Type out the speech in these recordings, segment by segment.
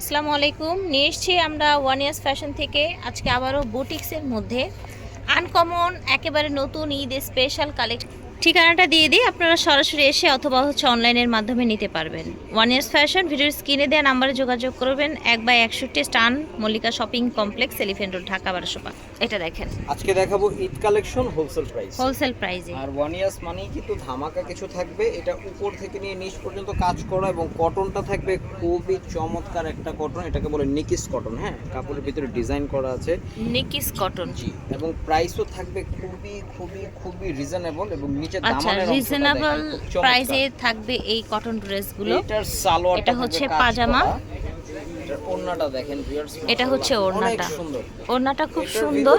আসসালামু আলাইকুম। নিয়ে এসছি আমরা ওয়ান ইয়ার্স ফ্যাশন থেকে। আজকে আবারও বুটিক্সের মধ্যে। আনকমন একেবারে নতুন ঈদ স্পেশাল কালেকশন ঠিকানাটা দিয়ে দিই। আপনারা সরাসরি এসে অথবা হচ্ছে অনলাইনের মাধ্যমে নিতে পারবেন। ওয়ান ইয়ার্স ফ্যাশন ভিডিওর স্ক্রিনে দেওয়া নাম্বারে যোগাযোগ করবেন। এক বাই একষট্টি স্টান Mallika shopping complex elephant road Dhaka বারোশো এটা দেখেন। আজকে দেখাবো Eid collection wholesale price. Wholesale প্রাইজে। আর ওয়ান ইয়ার্স মানেই কিন্তু ধামাকা কিছু থাকবে। এটা উপর থেকে নিয়ে নিচ পর্যন্ত কাজ করা এবং কটনটা থাকবে খুবই চমৎকার একটা কটন এটাকে বলে নিকিস কটন হ্যাঁ? কাপড়ের ভিতরে ডিজাইন করা আছে। নিকিস কটন জি এবং প্রাইসও থাকবে খুবই খুবই খুবই রিজনেবল এবং নিচে আচ্ছা রিজনেবল। প্রাইসে থাকবে এই কটন ড্রেসগুলো এটার সালোয়ার এটা হচ্ছে পাজামা। এটার ওড়নাটা দেখেন ভিউয়ার্স এটা হচ্ছে ওড়নাটা। ওড়নাটা খুব সুন্দর।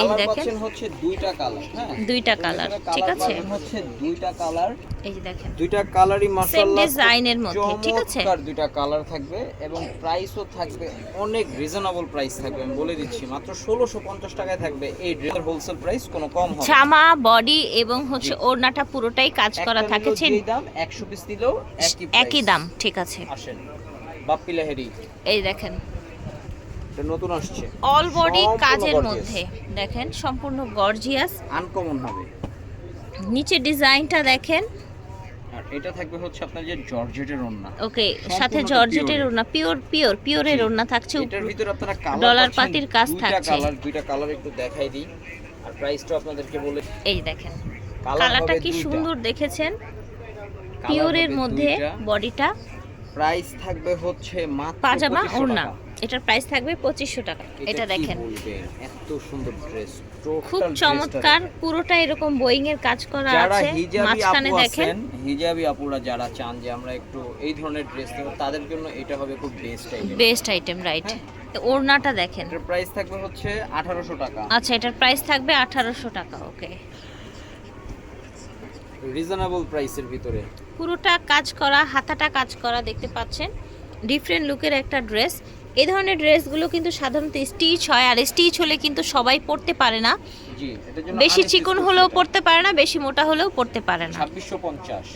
এই দেখেন। হচ্ছে দুইটা কালার হ্যাঁ? দুইটা কালার ঠিক আছে? হচ্ছে দুইটা কালার এই যে দেখেন। দুইটা কালারই মাশাআল্লাহ ডিজাইনের মধ্যে, ঠিক আছে? চমৎকার দুইটা কালার থাকবে এবং প্রাইসও থাকবে অনেক রিজনেবল প্রাইস থাকবে আমি বলে দিচ্ছি। মাত্র 1650 টাকায় থাকবে এই ড্রেসের হোলসেল প্রাইস কোনো কম হবে। জামা বডি এবং হচ্ছে ওড়নাটা পুরোটাই কাজ করা থাকে দাম 100 পিস দিলেও একই একই দাম ঠিক আছে। আসেন। বাপ্পি লাহেরি এই দেখেন। এটা নতুন আসছে। অল বডি কাজের মধ্যে। দেখেন সম্পূর্ণ গর্জিয়াস আনকমন হবে। নিচে ডিজাইনটা দেখেন। আর এটা থাকবে হচ্ছে আপনার যে জর্জেটের ওন্না ওকে সাথে জর্জেটের। ওড়না পিওর পিওর পিওরের। ওড়না থাকছে এটার ভিতরে আপনারা কালার ডলার পাতির কাজ থাকছে। কালার দুইটা কালার একটু দেখাই দিই। আর প্রাইসটা আপনাদেরকে বলে এই দেখেন। কালারটা কি সুন্দর দেখেছেন? পিওরের মধ্যে বডিটা প্রাইস থাকবে হচ্ছে মাত্র পাজামা ওড়না। এটার প্রাইস থাকবে পঁচিশশো টাকা। এটা দেখেন। এত সুন্দর ড্রেস খুব চমৎকার। পুরোটা এরকম বোয়িং এর কাজ করা আছে মাঝখানে দেখেন। হিজাবি আপুরা যারা চান যে আমরা একটু এই ধরনের ড্রেস নেব তাদের জন্য এটা হবে খুব best item best item right ওড়নাটা দেখেন। এটার প্রাইস থাকবে হচ্ছে 1800 টাকা। আচ্ছা এটার প্রাইস থাকবে আঠারোশো টাকা ওকে রিজনেবল প্রাইসের ভিতরে? পুরোটা কাজ করা হাতাটা কাজ করা দেখতে পাচ্ছেন। ডিফারেন্ট লুকের একটা ড্রেস এই ধরনের ড্রেসগুলো কিন্তু সাধারণত স্টিচ হয় আর স্টিচ হলে কিন্তু সবাই পরতে পারে না। বেশি চিকন হলেও। পরতে পারে না বেশি মোটা হলেও পরতে পারে না। 2650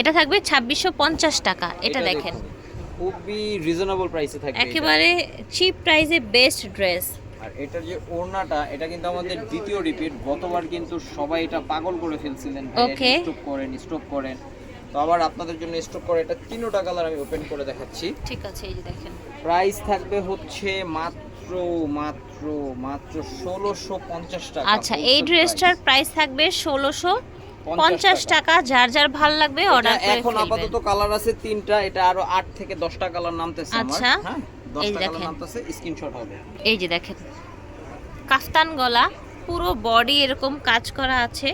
এটা থাকবে ছাব্বিশশো পঞ্চাশ টাকা এটা দেখেন। দেখুন, খুবই রিজনেবল প্রাইসে থাকবে একেবারে চিপ প্রাইসে বেস্ট ড্রেস আর এটার যে ওড়নাটা এটা কিন্তু আমাদের দ্বিতীয় রিপিট গতবার কিন্তু সবাই এটা পাগল করে ফেলছিলেন. স্টক করেন স্টক করেন। তো আবার আপনাদের জন্য স্টক করে এটা তিনটা কালার আমি ওপেন করে দেখাচ্ছি। ঠিক আছে এই যে দেখেন। প্রাইস থাকবে হচ্ছে মাত্র মাত্র মাত্র ষোলোশো পঞ্চাশ টাকা। আচ্ছা এই ড্রেসটার প্রাইস থাকবে ষোলোশো পঞ্চাশ টাকা। যার যার ভালো লাগবে এটা অর্ডার এখন আপাতত কালার আছে তিনটা এটা আরও আট থেকে দশটা কালার নামতেছে আমার। আচ্ছা। হ্যাঁ? এই দশটা দেখেন। স্ক্রিনশট হবে। এই যে দেখেন। কাফতান গলা পুরো বডি এরকম কাজ করা আছে।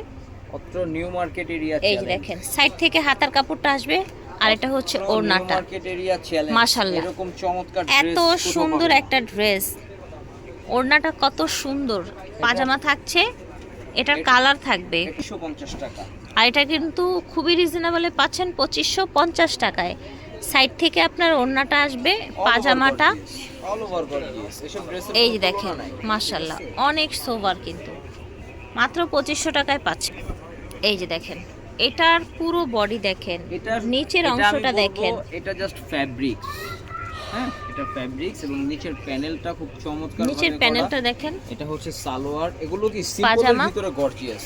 অত্র নিউ মার্কেট এরিয়া এই যে দেখেন সাইড থেকে হাতার কাপড়টা আসবে আর এটা হচ্ছে ওড়নাটা। মার্কেট এরিয়া চ্যালেঞ্জ মাশাআল্লাহ। এরকম চমৎকার এত সুন্দর একটা ড্রেস ওড়নাটা কত সুন্দর। পাজামা থাকছে এটার কালার থাকবে। টাকা। আর এটা কিন্তু খুবই রিজনেবলে পাচ্ছেন পঁচিশশো পঞ্চাশ টাকায়। সাইড থেকে আপনার ওড়নাটা আসবে পাজামাটা। এই যে দেখেন মাশাল্লাহ অনেক সোবার কিন্তু। মাত্র পঁচিশশো টাকায় পাচ্ছেন এই যে দেখেন এটার পুরো বডি দেখেন নিচের অংশটা দেখেন। এটা জাস্ট ফ্যাব্রিক্স হ্যাঁ এটা ফ্যাব্রিক্স এবং নিচের প্যানেলটা খুব চমৎকার নিচের প্যানেলটা দেখেন। এটা হচ্ছে সালোয়ার এগুলো কি সিম্পলের ভিতরে গর্জিয়াস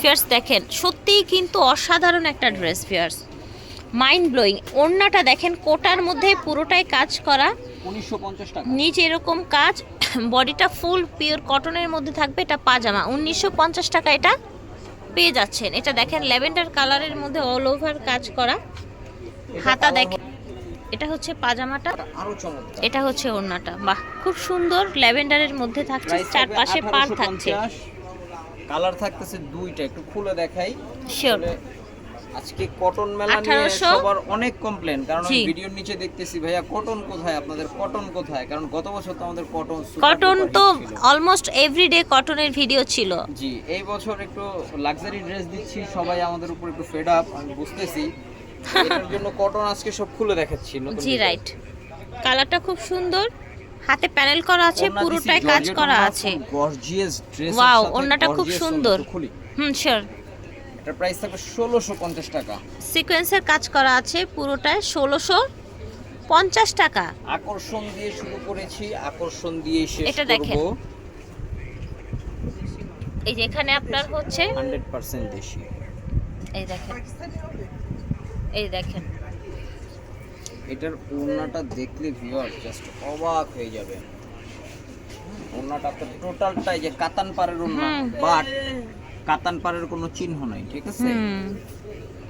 ফিয়ার্স দেখেন সত্যিই কিন্তু অসাধারণ একটা ড্রেস ফিয়ার্স মাইন্ড ব্লোয়িং ওড়নাটা দেখেন কোটার মধ্যে পুরোটাই কাজ করা। 1950 টাকা। নিচে এরকম কাজ বডিটা ফুল পিওর কটনের মধ্যে থাকবে এটা পাজামা। উনিশশো পঞ্চাশ টাকা এটা পেয়ে যাচ্ছেন। এটা দেখেন ল্যাভেন্ডার কালারের মধ্যে অল ওভার কাজ করা। হাতা দেখেন এটা হচ্ছে পাজামাটা। এটা হচ্ছে ওড়নাটা। বাহ খুব সুন্দর ল্যাভেন্ডারের মধ্যে থাকছে চারপাশে পার থাকছে। কালার থাকতেছে দুইটা একটু খুলে দেখাই। শিওর আজকে কটন মেলা নিয়ে সবার অনেক কমপ্লেন কারণ আমি ভিডিওর নিচে দেখতেছি ভাইয়া কটন কোথায়? আপনাদের কটন কোথায়? কারণ গত বছর তো আমাদের কটন কটন তো অলমোস্ট এভরিডে কটনের ভিডিও ছিল। জি এই বছর একটু লাক্সারি ড্রেস দিচ্ছি সবাই আমাদের উপর একটু ফেড আপ আমি বুঝতেছি। এটার জন্য কটন আজকে সব খুলে দেখাচ্ছি জি রাইট কালারটা খুব সুন্দর। হাতে প্যানেল করা আছে পুরোটাই কাজ করা আছে। গর্জিয়াস ড্রেস Wow, ওড়নাটা খুব সুন্দর। হুম শিওর এটার প্রাইস থাকবে ষোলোশো পঞ্চাশ টাকা। সিকোয়েন্সের কাজ করা আছে পুরোটায় ষোলোশো পঞ্চাশ টাকা। আকর্ষণ দিয়ে শুরু করেছি আকর্ষণ দিয়ে শেষ এটা দেখেন। করব। এই যে এখানে আপনার হচ্ছে 100% দেশি। এই দেখেন। এই দেখেন। এটার ওড়নাটা দেখলে ভিউয়ার জাস্ট অবাক হয়ে যাবে। ওড়নাটা আপনার টোটালটাই যে কাতান পাড়ের ওড়না বাট কাতান পাড়ের কোনো চিহ্ন নাই ঠিক আছে?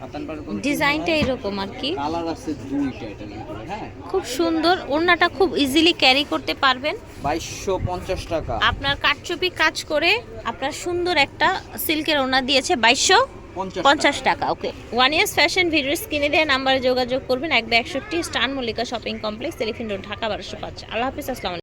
কাতান পাড়ের কোনো ডিজাইনটা এরকম আর কি। কালার আছে দুইটা এটার ভিতরে হ্যাঁ? খুব সুন্দর ওড়নাটা খুব ইজিলি ক্যারি করতে পারবেন। বাইশশো পঞ্চাশ টাকা। আপনার কাটচুপি কাজ করে আপনার সুন্দর একটা সিল্কের ওড়না দিয়েছে বাইশশো পঞ্চাশ পঞ্চাশ টাকা। ওকে ওয়ান ইয়ার্স ফ্যাশন ভিডিওর স্ক্রিনে দেওয়া নাম্বারে যোগাযোগ করবেন। এক একষট্টি স্টান Mallika shopping complex elephant road Dhaka বারোশো পাঁচ। আল্লাহ হাফিজ আসসালাম